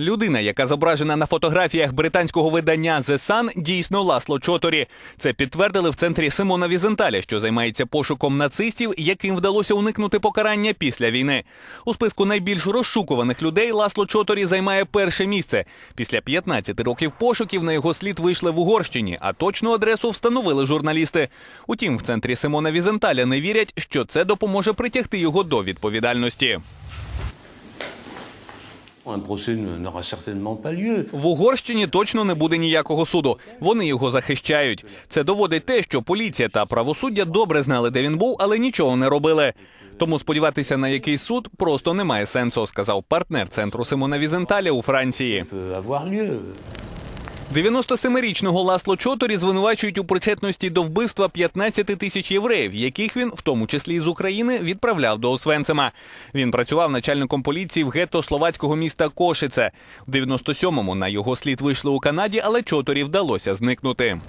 Людина, яка зображена на фотографіях британського видання The Sun, дійсно Ласло Чоторі. Це підтвердили в центрі Симона Візенталя, що займається пошуком нацистів, яким вдалося уникнути покарання після війни. У списку найбільш розшукуваних людей Ласло Чоторі займає перше місце. Після 15 років пошуків на його слід вийшли в Угорщині, а точну адресу встановили журналісти. Утім, в центрі Симона Візенталя не вірять, що це допоможе притягти його до відповідальності. В Угорщині точно не буде ніякого суду. Вони його захищають. Це доводить те, що поліція та правосуддя добре знали, де він був, але нічого не робили. Тому сподіватися на якийсь суд просто немає сенсу, сказав партнер центру Симона Візенталя у Франції. Peut avoir 97-річного Ласло Чоторі звинувачують у причетності до вбивства 15 тисяч євреїв, яких він, в тому числі з України, відправляв до Освенцима. Він працював начальником поліції в гетто словацького міста Кошице. В 97-му на його слід вийшли у Канаді, але Чоторі вдалося зникнути.